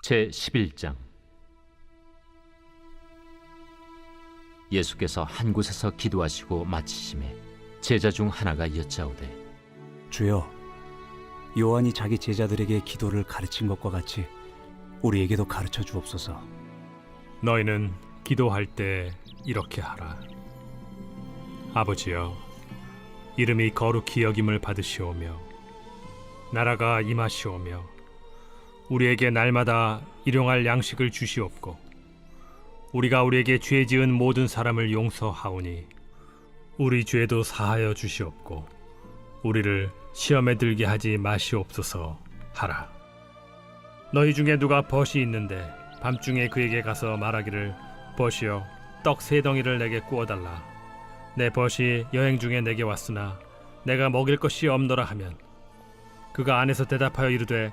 제 11장 예수께서 한 곳에서 기도하시고 마치심에 제자 중 하나가 여짜오되 주여, 요한이 자기 제자들에게 기도를 가르친 것과 같이 우리에게도 가르쳐 주옵소서. 너희는 기도할 때 이렇게 하라. 아버지여, 이름이 거룩히 여김을 받으시오며 나라가 임하시오며 우리에게 날마다 일용할 양식을 주시옵고 우리가 우리에게 죄 지은 모든 사람을 용서하오니 우리 죄도 사하여 주시옵고 우리를 시험에 들게 하지 마시옵소서 하라. 너희 중에 누가 벗이 있는데 밤중에 그에게 가서 말하기를 벗이여 떡 세 덩이를 내게 구워 달라 내 벗이 여행 중에 내게 왔으나 내가 먹일 것이 없노라 하면 그가 안에서 대답하여 이르되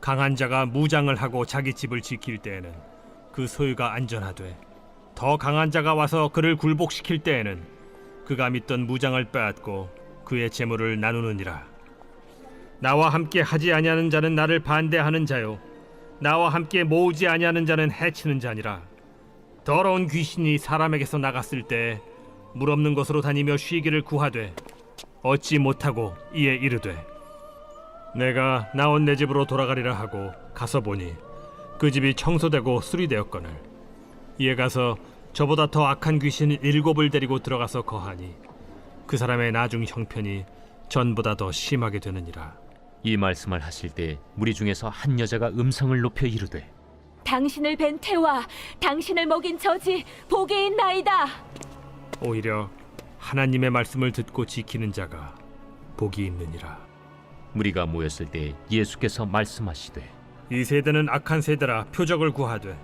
강한 자가 무장을 하고 자기 집을 지킬 때에는 그 소유가 안전하되 더 강한 자가 와서 그를 굴복시킬 때에는 그가 믿던 무장을 빼앗고 그의 재물을 나누느니라. 나와 함께 하지 아니하는 자는 나를 반대하는 자요 나와 함께 모으지 아니하는 자는 해치는 자니라. 더러운 귀신이 사람에게서 나갔을 때 물 없는 곳으로 다니며 쉬기를 구하되 얻지 못하고 이에 이르되 내가 나온 내 집으로 돌아가리라 하고 가서 보니 그 집이 청소되고 수리되었거늘. 이에 가서 저보다 더 악한 귀신 일곱을 데리고 들어가서 거하니 그 사람의 나중 형편이 전보다 더 심하게 되느니라. 이 말씀을 하실 때 무리 중에서 한 여자가 음성을 높여 이르되 당신을 뵌 태와 당신을 먹인 저지 복이 있나이다. 오히려 하나님의 말씀을 듣고 지키는 자가 복이 있느니라 무리가 모였을 때 예수께서 말씀하시되 이 세대는 악한 세대라 표적을 구하되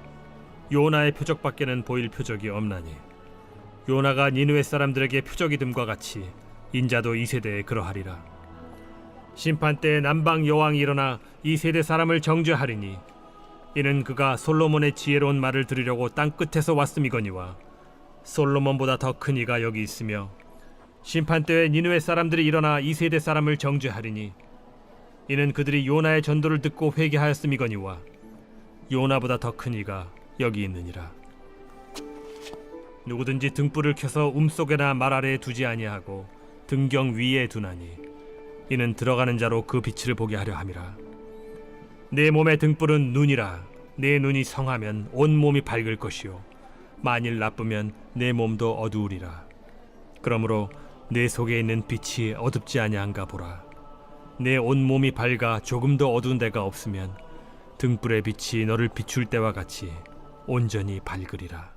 요나의 표적밖에는 보일 표적이 없나니 요나가 니느웨 사람들에게 표적이 됨과 같이 인자도 이 세대에 그러하리라. 심판 때에 남방 여왕이 일어나 이 세대 사람을 정죄하리니 이는 그가 솔로몬의 지혜로운 말을 들으려고 땅 끝에서 왔음이거니와 솔로몬보다 더 큰 이가 여기 있으며 심판 때에 니느웨 사람들이 일어나 이 세대 사람을 정죄하리니 이는 그들이 요나의 전도를 듣고 회개하였음이거니와 요나보다 더 큰 이가 여기 있느니라. 누구든지 등불을 켜서 움속에나 말 아래에 두지 아니하고 등경 위에 두나니 이는 들어가는 자로 그 빛을 보게 하려 함이라. 내 몸의 등불은 눈이라. 내 눈이 성하면 온 몸이 밝을 것이요 만일 나쁘면 내 몸도 어두우리라. 그러므로 내 속에 있는 빛이 어둡지 아니한가 보라. 내 온 몸이 밝아 조금도 어두운 데가 없으면 등불의 빛이 너를 비출 때와 같이 온전히 밝으리라.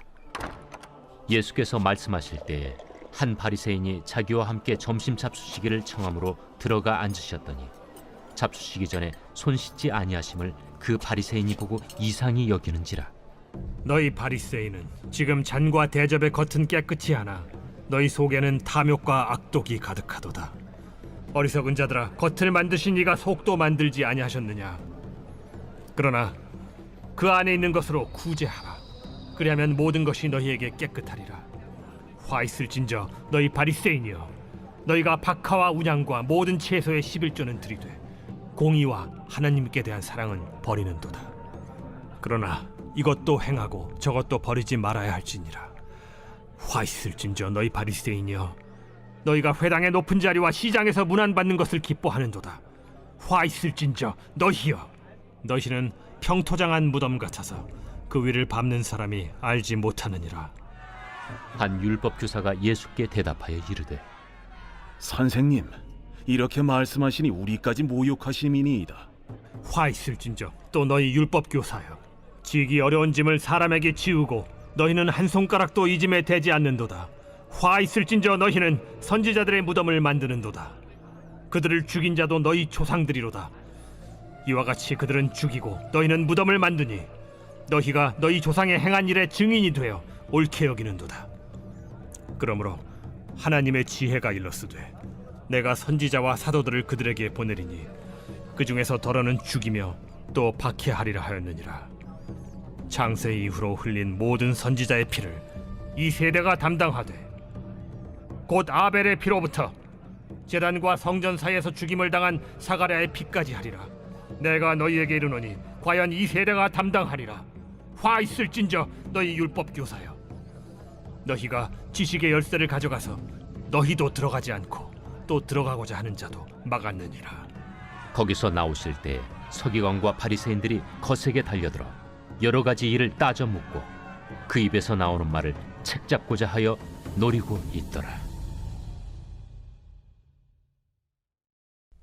예수께서 말씀하실 때에 한 바리새인이 자기와 함께 점심 잡수시기를 청함으로 들어가 앉으셨더니 잡수시기 전에 손 씻지 아니하심을 그 바리새인이 보고 이상히 여기는지라 너희 바리새인은 지금 잔과 대접의 겉은 깨끗이 하나 너희 속에는 탐욕과 악독이 가득하도다. 어리석은 자들아, 겉을 만드신 이가 속도 만들지 아니하셨느냐? 그러나 그 안에 있는 것으로 구제하라. 그리하면 모든 것이 너희에게 깨끗하리라. 화 있을진저 너희 바리새인이여, 너희가 박하와 운양과 모든 채소의 11조는 들이되 공의와 하나님께 대한 사랑은 버리는도다. 그러나 이것도 행하고 저것도 버리지 말아야 할지니라. 화 있을진저 너희 바리새인이여, 너희가 회당의 높은 자리와 시장에서 문안 받는 것을 기뻐하는도다. 화 있을진저 너희여, 너희는 평토장한 무덤 같아서 그 위를 밟는 사람이 알지 못하느니라. 한 율법 교사가 예수께 대답하여 이르되 선생님, 이렇게 말씀하시니 우리까지 모욕하심이니이다. 화 있을진저 또 너희 율법 교사여, 지기 어려운 짐을 사람에게 지우고 너희는 한 손가락도 이 짐에 대지 않는도다. 화 있을진저 너희는 선지자들의 무덤을 만드는도다. 그들을 죽인 자도 너희 조상들이로다. 이와 같이 그들은 죽이고 너희는 무덤을 만드니 너희가 너희 조상의 행한 일의 증인이 되어 옳게 여기는도다. 그러므로 하나님의 지혜가 일렀으되 내가 선지자와 사도들을 그들에게 보내리니 그 중에서 더러는 죽이며 또 박해하리라 하였느니라. 창세 이후로 흘린 모든 선지자의 피를 이 세대가 담당하되 곧 아벨의 피로부터 제단과 성전 사이에서 죽임을 당한 사가랴의 피까지 하리라. 내가 너희에게 이르노니 과연 이 세대가 담당하리라. 화 있을진저 너희 율법 교사여. 너희가 지식의 열쇠를 가져가서 너희도 들어가지 않고 또 들어가고자 하는 자도 막았느니라. 거기서 나오실 때 서기관과 바리새인들이 거세게 달려들어 여러 가지 일을 따져 묻고 그 입에서 나오는 말을 책잡고자 하여 노리고 있더라.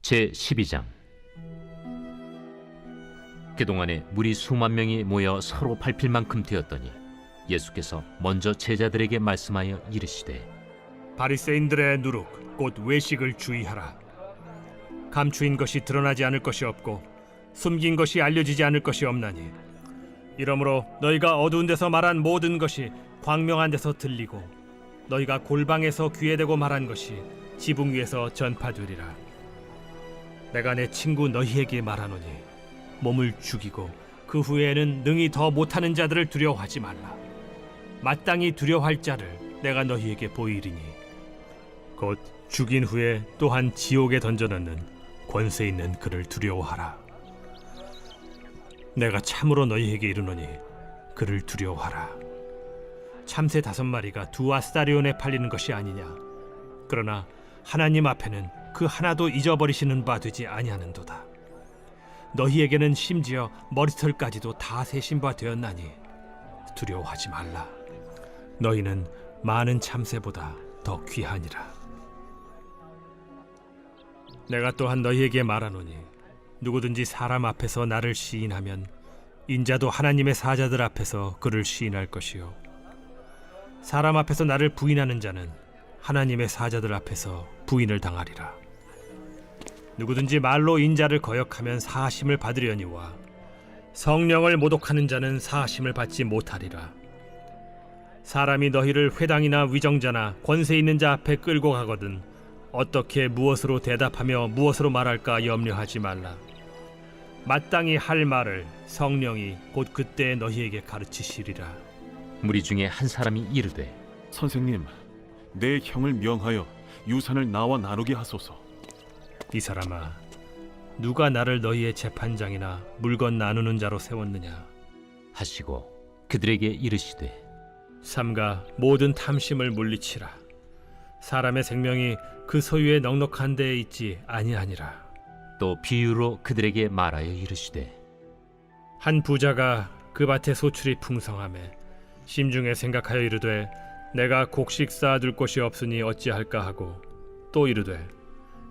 제 12장 그동안에 무리 수만 명이 모여 서로 밟힐 만큼 되었더니 예수께서 먼저 제자들에게 말씀하여 이르시되 바리새인들의 누룩 곧 외식을 주의하라. 감추인 것이 드러나지 않을 것이 없고 숨긴 것이 알려지지 않을 것이 없나니 이러므로 너희가 어두운 데서 말한 모든 것이 광명한 데서 들리고 너희가 골방에서 귀에 대고 말한 것이 지붕 위에서 전파되리라. 내가 내 친구 너희에게 말하노니 몸을 죽이고 그 후에는 능히 더 못하는 자들을 두려워하지 말라. 마땅히 두려워할 자를 내가 너희에게 보이리니 곧 죽인 후에 또한 지옥에 던져넣는 권세 있는 그를 두려워하라. 내가 참으로 너희에게 이르노니 그를 두려워하라. 참새 다섯 마리가 두 아스타리온에 팔리는 것이 아니냐. 그러나 하나님 앞에는 그 하나도 잊어버리시는 바 되지 아니하는도다. 너희에게는 심지어 머리털까지도 다 세신 바 되었나니 두려워하지 말라. 너희는 많은 참새보다 더 귀하니라. 내가 또한 너희에게 말하노니 누구든지 사람 앞에서 나를 시인하면 인자도 하나님의 사자들 앞에서 그를 시인할 것이요 사람 앞에서 나를 부인하는 자는 하나님의 사자들 앞에서 부인을 당하리라 누구든지 말로 인자를 거역하면 사하심을 받으려니와 성령을 모독하는 자는 사하심을 받지 못하리라 사람이 너희를 회당이나 위정자나 권세 있는 자 앞에 끌고 가거든 어떻게 무엇으로 대답하며 무엇으로 말할까 염려하지 말라. 마땅히 할 말을 성령이 곧 그때 너희에게 가르치시리라. 무리 중에 한 사람이 이르되 선생님, 내 형을 명하여 유산을 나와 나누게 하소서. 이 사람아, 누가 나를 너희의 재판장이나 물건 나누는 자로 세웠느냐? 하시고 그들에게 이르시되 삼가 모든 탐심을 물리치라. 사람의 생명이 그 소유의 넉넉한 데에 있지 아니하니라. 또 비유로 그들에게 말하여 이르시되 한 부자가 그 밭에 소출이 풍성함에 심중에 생각하여 이르되 내가 곡식 쌓아둘 곳이 없으니 어찌할까 하고 또 이르되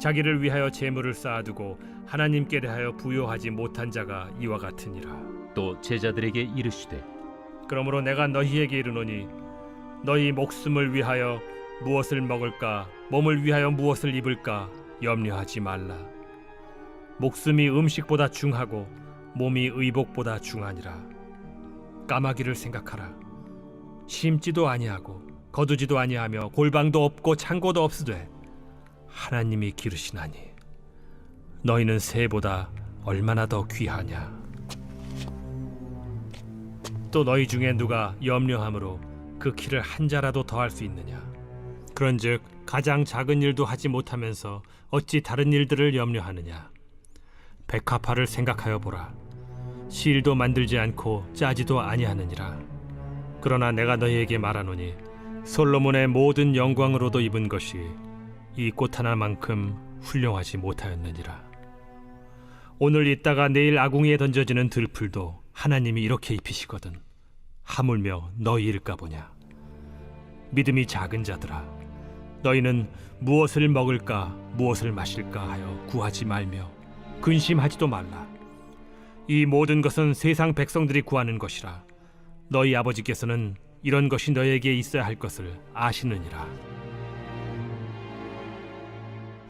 자기를 위하여 재물을 쌓아두고 하나님께 대하여 부요하지 못한 자가 이와 같으니라. 또 제자들에게 이르시되 그러므로 내가 너희에게 이르노니 너희 목숨을 위하여 무엇을 먹을까 몸을 위하여 무엇을 입을까 염려하지 말라. 목숨이 음식보다 중하고 몸이 의복보다 중하니라. 까마귀를 생각하라. 심지도 아니하고 거두지도 아니하며 골방도 없고 창고도 없으되 하나님이 기르시나니 너희는 새보다 얼마나 더 귀하냐? 또 너희 중에 누가 염려함으로 그 키를 한 자라도 더할 수 있느냐? 그런즉 가장 작은 일도 하지 못하면서 어찌 다른 일들을 염려하느냐? 백합화를 생각하여 보라. 실도 만들지 않고 짜지도 아니하느니라. 그러나 내가 너희에게 말하노니 솔로몬의 모든 영광으로도 입은 것이 이 꽃 하나만큼 훌륭하지 못하였느니라. 오늘 있다가 내일 아궁이에 던져지는 들풀도 하나님이 이렇게 입히시거든 하물며 너희일까 보냐. 믿음이 작은 자들아 너희는 무엇을 먹을까 무엇을 마실까 하여 구하지 말며 근심하지도 말라. 이 모든 것은 세상 백성들이 구하는 것이라. 너희 아버지께서는 이런 것이 너희에게 있어야 할 것을 아시느니라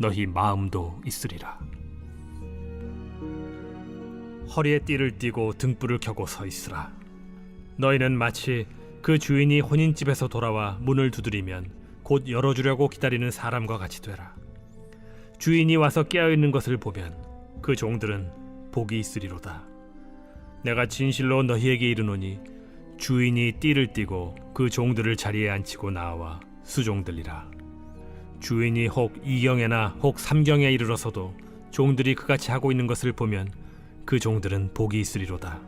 너희 마음도 있으리라. 허리에 띠를 띠고 등불을 켜고 서 있으라. 너희는 마치 그 주인이 혼인집에서 돌아와 문을 두드리면 곧 열어주려고 기다리는 사람과 같이 되라. 주인이 와서 깨어 있는 것을 보면 그 종들은 복이 있으리로다. 내가 진실로 너희에게 이르노니 주인이 띠를 띠고 그 종들을 자리에 앉히고 나와 수종들리라 주인이 혹 이경에나 혹 삼경에 이르러서도 종들이 그같이 하고 있는 것을 보면 그 종들은 복이 있으리로다.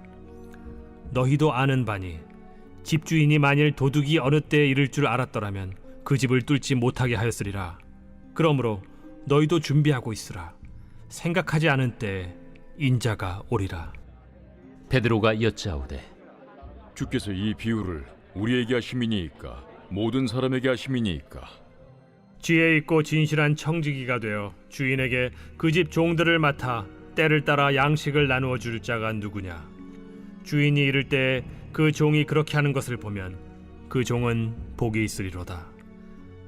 너희도 아는 바니 집주인이 만일 도둑이 어느 때에 이를 줄 알았더라면 그 집을 뚫지 못하게 하였으리라. 그러므로 너희도 준비하고 있으라. 생각하지 않은 때에 인자가 오리라. 베드로가 여짜오되 주께서 이 비유를 우리에게 하심이니이까 모든 사람에게 하심이니이까 지혜 있고 진실한 청지기가 되어 주인에게 그 집 종들을 맡아 때를 따라 양식을 나누어 줄 자가 누구냐? 주인이 이를 때 그 종이 그렇게 하는 것을 보면 그 종은 복이 있으리로다.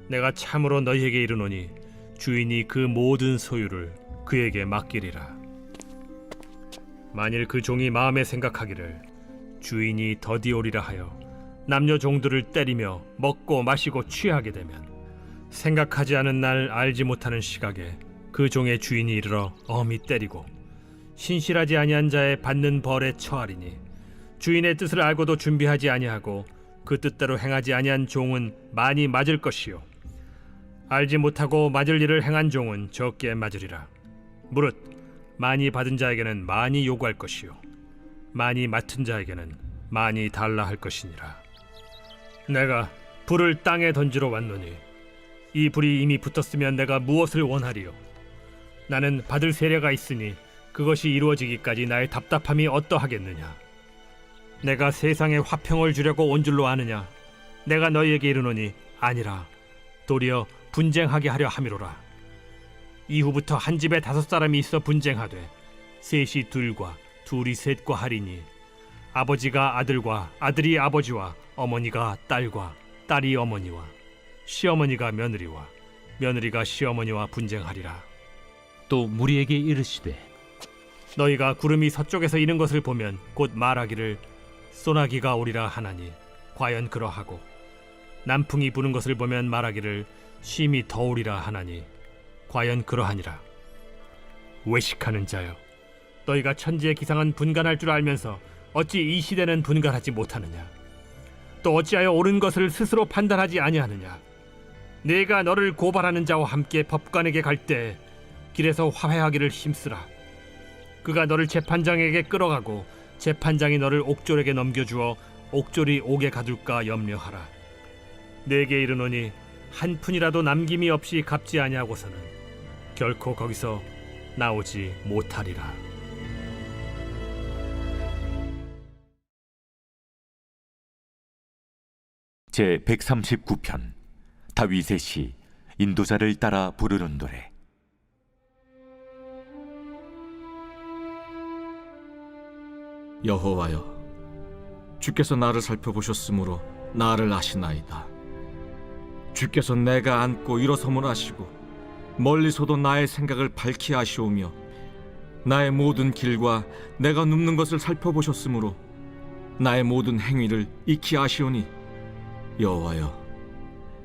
내가 참으로 너희에게 이르노니 주인이 그 모든 소유를 그에게 맡기리라. 만일 그 종이 마음에 생각하기를 주인이 더디오리라 하여 남녀 종들을 때리며 먹고 마시고 취하게 되면 생각하지 않은 날 알지 못하는 시각에 그 종의 주인이 이르러 엄히 때리고 신실하지 아니한 자의 받는 벌에 처하리니 주인의 뜻을 알고도 준비하지 아니하고 그 뜻대로 행하지 아니한 종은 많이 맞을 것이요. 알지 못하고 맞을 일을 행한 종은 적게 맞으리라. 무릇 많이 받은 자에게는 많이 요구할 것이요. 많이 맡은 자에게는 많이 달라 할 것이니라. 내가 불을 땅에 던지러 왔노니 이 불이 이미 붙었으면 내가 무엇을 원하리요? 나는 받을 세례가 있으니 그것이 이루어지기까지 나의 답답함이 어떠하겠느냐? 내가 세상에 화평을 주려고 온 줄로 아느냐? 내가 너희에게 이르노니 아니라 도리어 분쟁하게 하려 함이로라. 이후부터 한 집에 다섯 사람이 있어 분쟁하되 셋이 둘과 둘이 셋과 하리니 아버지가 아들과 아들이 아버지와 어머니가 딸과 딸이 어머니와 시어머니가 며느리와 며느리가 시어머니와 분쟁하리라. 또 무리에게 이르시되 너희가 구름이 서쪽에서 이는 것을 보면 곧 말하기를 소나기가 오리라 하나니 과연 그러하고 남풍이 부는 것을 보면 말하기를 심히 더우리라 하나니 과연 그러하니라. 외식하는 자여 너희가 천지의 기상은 분간할 줄 알면서 어찌 이 시대는 분간하지 못하느냐? 또 어찌하여 옳은 것을 스스로 판단하지 아니하느냐 내가 너를 고발하는 자와 함께 법관에게 갈 때 길에서 화해하기를 힘쓰라. 그가 너를 재판장에게 끌어가고 재판장이 너를 옥졸에게 넘겨주어 옥졸이 옥에 가둘까 염려하라. 내게 이르노니 한 푼이라도 남김이 없이 갚지 아니하고서는 결코 거기서 나오지 못하리라. 제 139편 다윗의 시 인도자를 따라 부르는 노래. 여호와여 주께서 나를 살펴보셨으므로 나를 아시나이다. 주께서 내가 앉고 일어섬을 아시고 멀리서도 나의 생각을 밝히 아시오며 나의 모든 길과 내가 눕는 것을 살펴보셨으므로 나의 모든 행위를 익히 아시오니 여호와여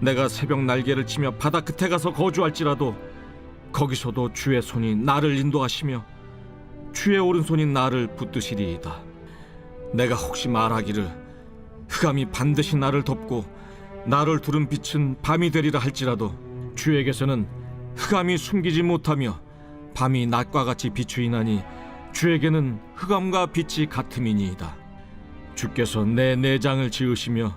내가 새벽 날개를 치며 바다 끝에 가서 거주할지라도 거기서도 주의 손이 나를 인도하시며 주의 오른손이 나를 붙드시리이다. 내가 혹시 말하기를 흑암이 반드시 나를 덮고 나를 두른 빛은 밤이 되리라 할지라도 주에게서는 흑암이 숨기지 못하며 밤이 낮과 같이 비추이나니 주에게는 흑암과 빛이 같음이니이다. 주께서 내 내장을 지으시며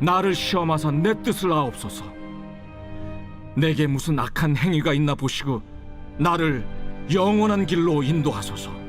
나를 시험하사 내 뜻을 아옵소서. 내게 무슨 악한 행위가 있나 보시고 나를 영원한 길로 인도하소서